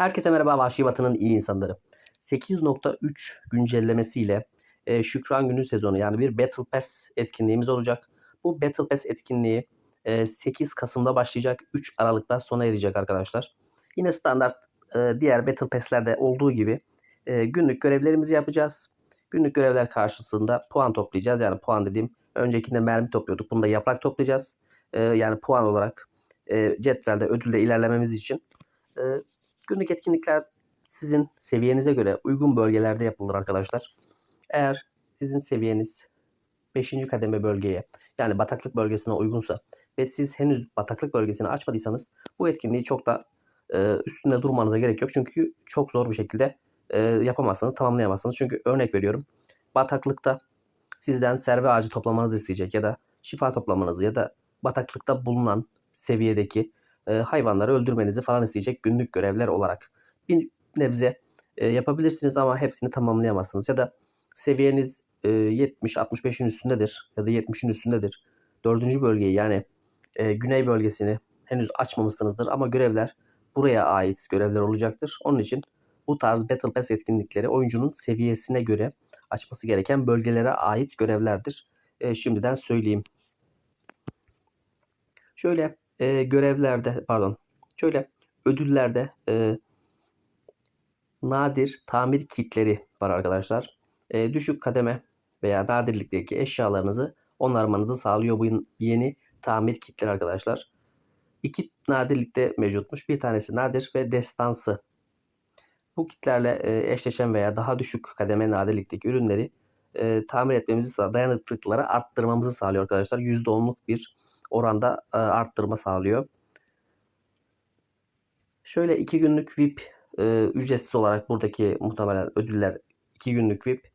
Herkese merhaba Vahşi Batı'nın iyi insanları. 8.3 güncellemesiyle e, Şükran Günü sezonu yani bir Battle Pass etkinliğimiz olacak. Bu Battle Pass etkinliği e, 8 Kasım'da başlayacak. 3 Aralık'ta sona erecek arkadaşlar. Yine standart e, diğer Battle Pass'lerde olduğu gibi e, günlük görevlerimizi yapacağız. Günlük görevler karşısında puan toplayacağız. Yani puan dediğim öncekinde mermi topluyorduk. Bunda yaprak toplayacağız. E, yani puan olarak e, cetvelde ödülde ilerlememiz için e, Günlük etkinlikler sizin seviyenize göre uygun bölgelerde yapılır arkadaşlar. Eğer sizin seviyeniz 5. kademe bölgeye yani bataklık bölgesine uygunsa ve siz henüz bataklık bölgesini açmadıysanız bu etkinliği çok da e, üstünde durmanıza gerek yok. Çünkü çok zor bir şekilde e, yapamazsınız, tamamlayamazsınız. Çünkü örnek veriyorum. Bataklıkta sizden serve ağacı toplamanızı isteyecek ya da şifa toplamanızı ya da bataklıkta bulunan seviyedeki e, hayvanları öldürmenizi falan isteyecek günlük görevler olarak. Bir nebze e, yapabilirsiniz ama hepsini tamamlayamazsınız. Ya da seviyeniz e, 70-65'in üstündedir ya da 70'in üstündedir. Dördüncü bölgeyi yani e, güney bölgesini henüz açmamışsınızdır ama görevler buraya ait görevler olacaktır. Onun için bu tarz Battle Pass etkinlikleri oyuncunun seviyesine göre açması gereken bölgelere ait görevlerdir. E, şimdiden söyleyeyim. Şöyle e, görevlerde pardon şöyle ödüllerde e, nadir tamir kitleri var arkadaşlar. E, düşük kademe veya nadirlikteki eşyalarınızı onarmanızı sağlıyor bu yeni tamir kitleri arkadaşlar. İki nadirlikte mevcutmuş. Bir tanesi nadir ve destansı. Bu kitlerle e, eşleşen veya daha düşük kademe nadirlikteki ürünleri e, tamir etmemizi dayanıklılıkları arttırmamızı sağlıyor arkadaşlar. %10'luk bir oranda e, arttırma sağlıyor. Şöyle 2 günlük VIP e, ücretsiz olarak buradaki muhtemelen ödüller 2 günlük VIP.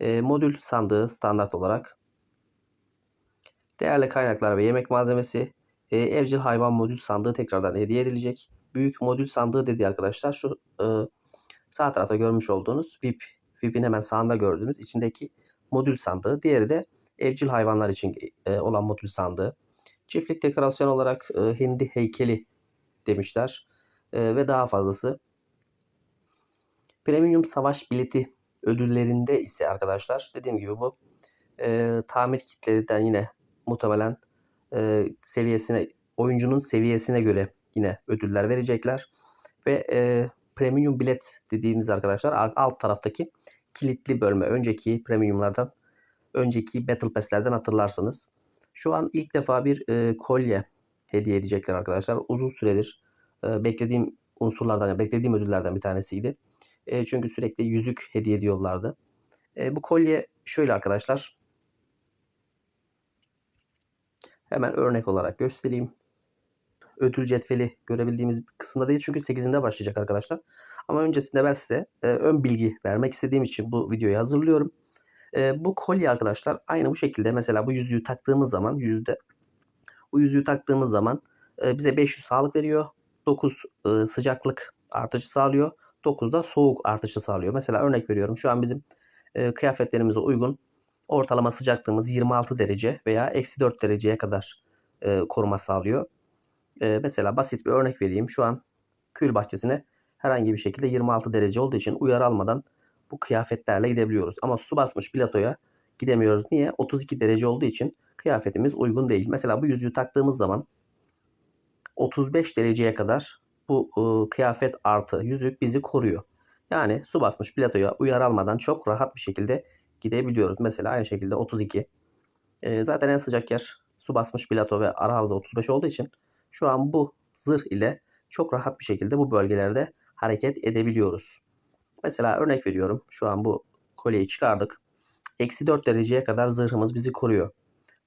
E, modül sandığı standart olarak. Değerli kaynaklar ve yemek malzemesi. Evcil hayvan modül sandığı tekrardan hediye edilecek. Büyük modül sandığı dedi arkadaşlar. Şu sağ tarafta görmüş olduğunuz VIP. VIP'in hemen sağında gördüğünüz içindeki modül sandığı. Diğeri de evcil hayvanlar için olan modül sandığı. Çiftlik dekorasyon olarak e, hindi heykeli demişler e, ve daha fazlası. Premium savaş bileti ödüllerinde ise arkadaşlar dediğim gibi bu e, tamir kitlerinden yine muhtemelen e, seviyesine oyuncunun seviyesine göre yine ödüller verecekler ve e, premium bilet dediğimiz arkadaşlar alt taraftaki kilitli bölme önceki premiumlardan önceki battle pass'lerden hatırlarsınız. Şu an ilk defa bir e, kolye hediye edecekler arkadaşlar. Uzun süredir e, beklediğim unsurlardan, beklediğim ödüllerden bir tanesiydi. E, çünkü sürekli yüzük hediye ediyorlardı. E, bu kolye şöyle arkadaşlar. Hemen örnek olarak göstereyim. Ödül cetveli görebildiğimiz kısımda değil çünkü 8'inde başlayacak arkadaşlar. Ama öncesinde ben size e, ön bilgi vermek istediğim için bu videoyu hazırlıyorum. E, bu kolye arkadaşlar aynı bu şekilde mesela bu yüzüğü taktığımız zaman yüzde bu yüzüğü taktığımız zaman e, bize 500 sağlık veriyor. 9 e, sıcaklık artışı sağlıyor. 9 da soğuk artışı sağlıyor. Mesela örnek veriyorum şu an bizim e, kıyafetlerimize uygun ortalama sıcaklığımız 26 derece veya eksi 4 dereceye kadar e, koruma sağlıyor. E, mesela basit bir örnek vereyim. Şu an kül bahçesine herhangi bir şekilde 26 derece olduğu için uyarı almadan bu kıyafetlerle gidebiliyoruz. Ama su basmış platoya gidemiyoruz. Niye? 32 derece olduğu için kıyafetimiz uygun değil. Mesela bu yüzüğü taktığımız zaman 35 dereceye kadar bu e, kıyafet artı yüzük bizi koruyor. Yani su basmış platoya uyarı almadan çok rahat bir şekilde gidebiliyoruz. Mesela aynı şekilde 32. E, zaten en sıcak yer su basmış plato ve ara havza 35 olduğu için şu an bu zırh ile çok rahat bir şekilde bu bölgelerde hareket edebiliyoruz. Mesela örnek veriyorum. Şu an bu kolyeyi çıkardık. Eksi 4 dereceye kadar zırhımız bizi koruyor.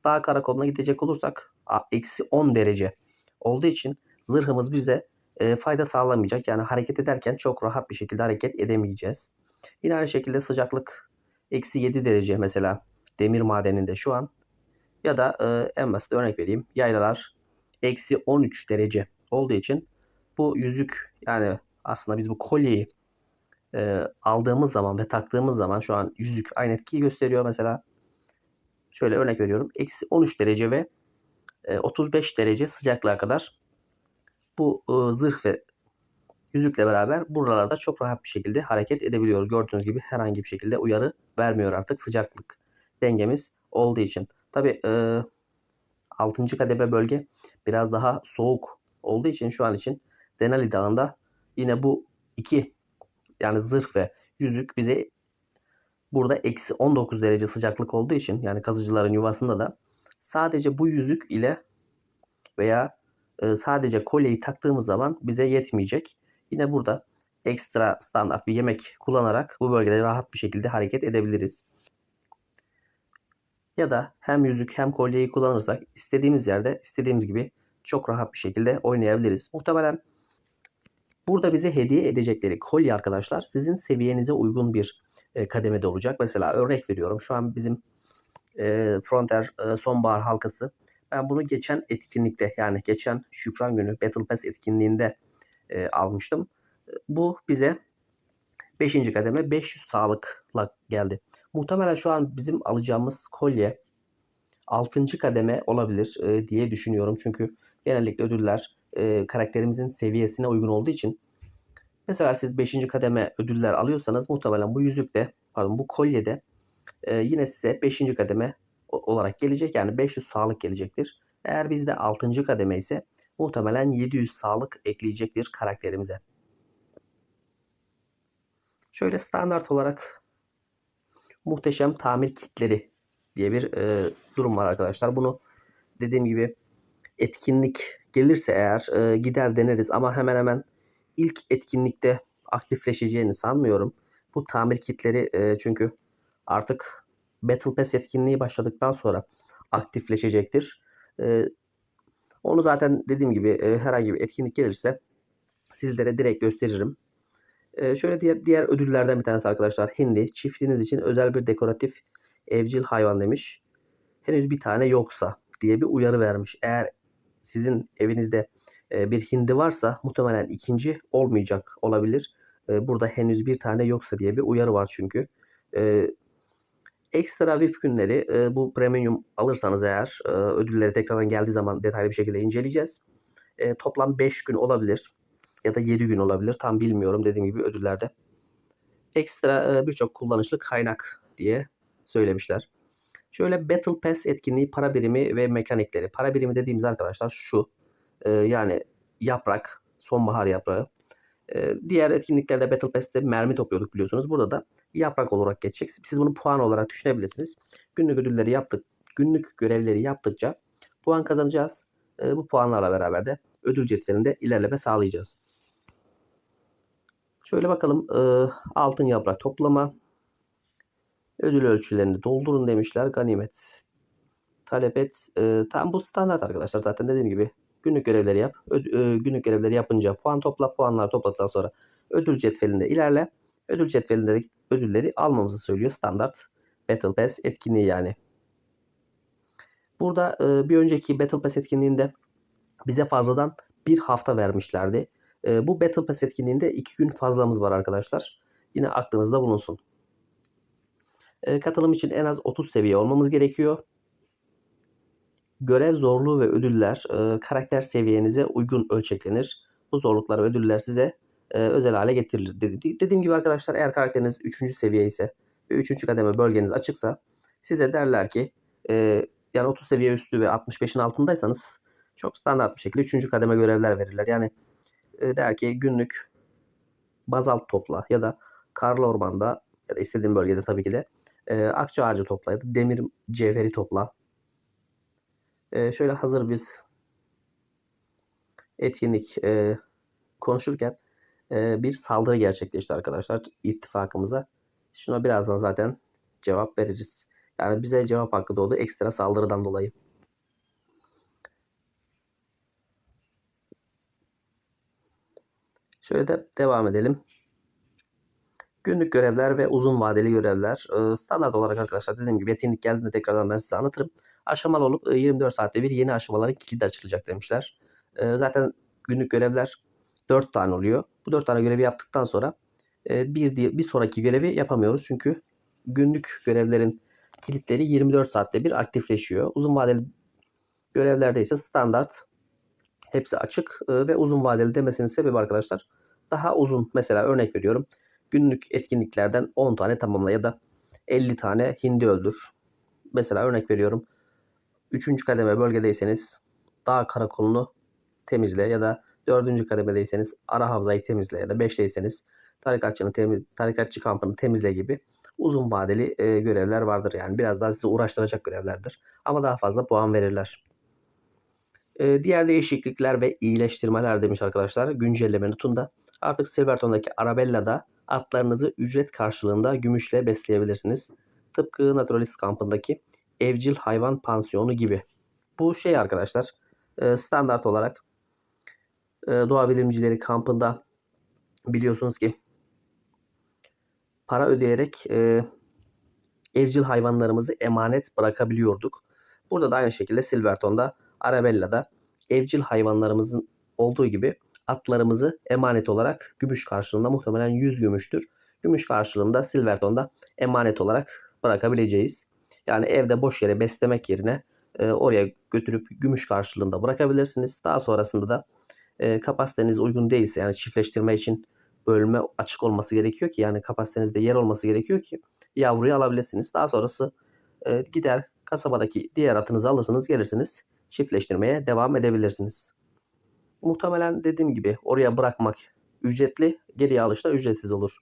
Dağ karakoluna gidecek olursak eksi 10 derece olduğu için zırhımız bize e, fayda sağlamayacak. Yani hareket ederken çok rahat bir şekilde hareket edemeyeceğiz. Yine aynı şekilde sıcaklık eksi 7 derece mesela demir madeninde şu an. Ya da e, en basit örnek vereyim. Yaylalar eksi 13 derece olduğu için bu yüzük yani aslında biz bu kolyeyi e, aldığımız zaman ve taktığımız zaman şu an yüzük aynı etkiyi gösteriyor. Mesela şöyle örnek veriyorum. Eksi 13 derece ve e, 35 derece sıcaklığa kadar bu e, zırh ve yüzükle beraber buralarda çok rahat bir şekilde hareket edebiliyoruz. Gördüğünüz gibi herhangi bir şekilde uyarı vermiyor artık sıcaklık dengemiz olduğu için. Tabi e, 6. kademe bölge biraz daha soğuk olduğu için şu an için Denali Dağı'nda yine bu iki yani zırh ve yüzük bize burada eksi 19 derece sıcaklık olduğu için yani kazıcıların yuvasında da sadece bu yüzük ile veya e, sadece kolyeyi taktığımız zaman bize yetmeyecek. Yine burada ekstra standart bir yemek kullanarak bu bölgede rahat bir şekilde hareket edebiliriz. Ya da hem yüzük hem kolyeyi kullanırsak istediğimiz yerde istediğimiz gibi çok rahat bir şekilde oynayabiliriz. Muhtemelen burada bize hediye edecekleri kolye arkadaşlar sizin seviyenize uygun bir e, kademede olacak. Mesela örnek veriyorum şu an bizim e, Frontier e, sonbahar halkası. Ben bunu geçen etkinlikte yani geçen Şükran günü Battle Pass etkinliğinde e, almıştım. Bu bize 5. kademe 500 sağlıkla geldi. Muhtemelen şu an bizim alacağımız kolye 6. kademe olabilir e, diye düşünüyorum. Çünkü genellikle ödüller e, karakterimizin seviyesine uygun olduğu için mesela siz 5. kademe ödüller alıyorsanız muhtemelen bu yüzükte pardon bu kolyede e, yine size 5. kademe olarak gelecek. Yani 500 sağlık gelecektir. Eğer bizde 6. kademe ise muhtemelen 700 sağlık ekleyecektir karakterimize. Şöyle standart olarak muhteşem tamir kitleri diye bir e, durum var arkadaşlar. Bunu dediğim gibi etkinlik gelirse eğer e, gider deneriz ama hemen hemen ilk etkinlikte aktifleşeceğini sanmıyorum. Bu tamir kitleri e, çünkü artık Battle Pass etkinliği başladıktan sonra aktifleşecektir. E, onu zaten dediğim gibi e, herhangi bir etkinlik gelirse sizlere direkt gösteririm. E, şöyle diğer, diğer ödüllerden bir tanesi arkadaşlar hindi. Çiftliğiniz için özel bir dekoratif evcil hayvan demiş. Henüz bir tane yoksa diye bir uyarı vermiş. Eğer sizin evinizde e, bir hindi varsa muhtemelen ikinci olmayacak olabilir. E, burada henüz bir tane yoksa diye bir uyarı var çünkü. E, ekstra VIP günleri bu premium alırsanız eğer ödülleri tekrardan geldiği zaman detaylı bir şekilde inceleyeceğiz. Toplam 5 gün olabilir ya da 7 gün olabilir. Tam bilmiyorum dediğim gibi ödüllerde. Ekstra birçok kullanışlı kaynak diye söylemişler. Şöyle Battle Pass etkinliği para birimi ve mekanikleri. Para birimi dediğimiz arkadaşlar şu. E, yani yaprak, sonbahar yaprağı. E, diğer etkinliklerde Battle Pass'te mermi topluyorduk biliyorsunuz. Burada da yaprak olarak geçecek. Siz bunu puan olarak düşünebilirsiniz. Günlük ödülleri yaptık. Günlük görevleri yaptıkça puan kazanacağız. E, bu puanlarla beraber de ödül cetvelinde ilerleme sağlayacağız. Şöyle bakalım. E, altın yaprak toplama. Ödül ölçülerini doldurun demişler. Ganimet talep et. E, tam bu standart arkadaşlar. Zaten dediğim gibi günlük görevleri yap. Öd, e, günlük görevleri yapınca puan topla. Puanlar topladıktan sonra ödül cetvelinde ilerle. Ödül cetvelinde ödülleri almamızı söylüyor. Standart Battle Pass etkinliği yani. Burada e, bir önceki Battle Pass etkinliğinde bize fazladan bir hafta vermişlerdi. E, bu Battle Pass etkinliğinde iki gün fazlamız var arkadaşlar. Yine aklınızda bulunsun. E, katılım için en az 30 seviye olmamız gerekiyor. Görev zorluğu ve ödüller e, karakter seviyenize uygun ölçeklenir. Bu zorluklar ve ödüller size e, özel hale getirilir. Dedi. Dediğim gibi arkadaşlar eğer karakteriniz 3. seviye ise ve 3. kademe bölgeniz açıksa size derler ki e, yani 30 seviye üstü ve 65'in altındaysanız çok standart bir şekilde 3. kademe görevler verirler. Yani e, der ki günlük bazalt topla ya da karlı ormanda ya da istediğin bölgede tabii ki de e, akça ağacı topla ya da demir cevheri topla. E, şöyle hazır biz etkinlik e, konuşurken e, bir saldırı gerçekleşti arkadaşlar ittifakımıza. Şuna birazdan zaten cevap veririz. Yani bize cevap hakkı doğdu ekstra saldırıdan dolayı. Şöyle de devam edelim. Günlük görevler ve uzun vadeli görevler. Ee, standart olarak arkadaşlar dediğim gibi etkinlik geldiğinde tekrardan ben size anlatırım. Aşamalı olup 24 saatte bir yeni aşamaların kilidi açılacak demişler. Ee, zaten günlük görevler 4 tane oluyor. Bu 4 tane görevi yaptıktan sonra e, bir, bir sonraki görevi yapamıyoruz. Çünkü günlük görevlerin kilitleri 24 saatte bir aktifleşiyor. Uzun vadeli görevlerde ise standart hepsi açık e, ve uzun vadeli demesinin sebebi arkadaşlar daha uzun mesela örnek veriyorum. Günlük etkinliklerden 10 tane tamamla ya da 50 tane hindi öldür. Mesela örnek veriyorum. 3. kademe bölgedeyseniz dağ karakolunu temizle ya da 4. kademedeyseniz ara havzayı temizle ya da 5'teyseniz tarikatçının temiz, tarikatçı kampını temizle gibi uzun vadeli e, görevler vardır. Yani biraz daha sizi uğraştıracak görevlerdir. Ama daha fazla puan verirler. E, diğer değişiklikler ve iyileştirmeler demiş arkadaşlar. Güncelleme notunda artık Silverton'daki Arabella'da atlarınızı ücret karşılığında gümüşle besleyebilirsiniz. Tıpkı Naturalist kampındaki evcil hayvan pansiyonu gibi. Bu şey arkadaşlar e, standart olarak e, doğa bilimcileri kampında biliyorsunuz ki para ödeyerek e, evcil hayvanlarımızı emanet bırakabiliyorduk. Burada da aynı şekilde Silverton'da, Arabella'da evcil hayvanlarımızın olduğu gibi atlarımızı emanet olarak gümüş karşılığında muhtemelen 100 gümüştür. Gümüş karşılığında Silverton'da emanet olarak bırakabileceğiz. Yani evde boş yere beslemek yerine e, oraya götürüp gümüş karşılığında bırakabilirsiniz. Daha sonrasında da e, kapasiteniz uygun değilse yani çiftleştirme için bölme açık olması gerekiyor ki yani kapasitenizde yer olması gerekiyor ki yavruyu alabilirsiniz. Daha sonrası e, gider kasabadaki diğer atınızı alırsınız gelirsiniz çiftleştirmeye devam edebilirsiniz. Muhtemelen dediğim gibi oraya bırakmak ücretli geriye alış da ücretsiz olur.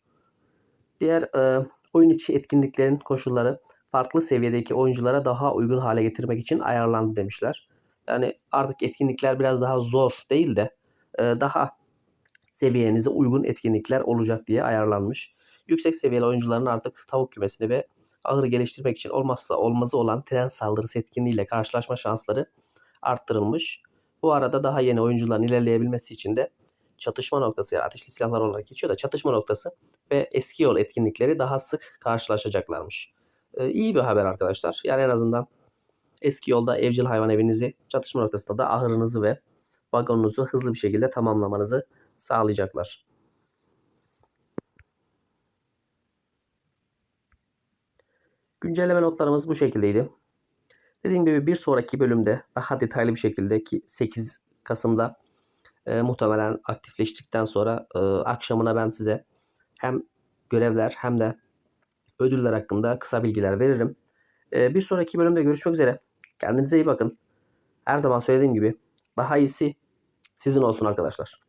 Diğer e, oyun içi etkinliklerin koşulları farklı seviyedeki oyunculara daha uygun hale getirmek için ayarlandı demişler. Yani artık etkinlikler biraz daha zor değil de e, daha seviyenize uygun etkinlikler olacak diye ayarlanmış. Yüksek seviyeli oyuncuların artık tavuk kümesini ve ahırı geliştirmek için olmazsa olmazı olan tren saldırısı etkinliğiyle karşılaşma şansları arttırılmış. Bu arada daha yeni oyuncuların ilerleyebilmesi için de çatışma noktası yani ateşli silahlar olarak geçiyor da çatışma noktası ve eski yol etkinlikleri daha sık karşılaşacaklarmış. Ee, iyi bir haber arkadaşlar. Yani en azından eski yolda evcil hayvan evinizi, çatışma noktasında da ahırınızı ve vagonunuzu hızlı bir şekilde tamamlamanızı sağlayacaklar. Güncelleme notlarımız bu şekildeydi. Dediğim gibi bir sonraki bölümde daha detaylı bir şekilde ki 8 Kasım'da e, muhtemelen aktifleştikten sonra e, akşamına ben size hem görevler hem de ödüller hakkında kısa bilgiler veririm. E, bir sonraki bölümde görüşmek üzere. Kendinize iyi bakın. Her zaman söylediğim gibi daha iyisi sizin olsun arkadaşlar.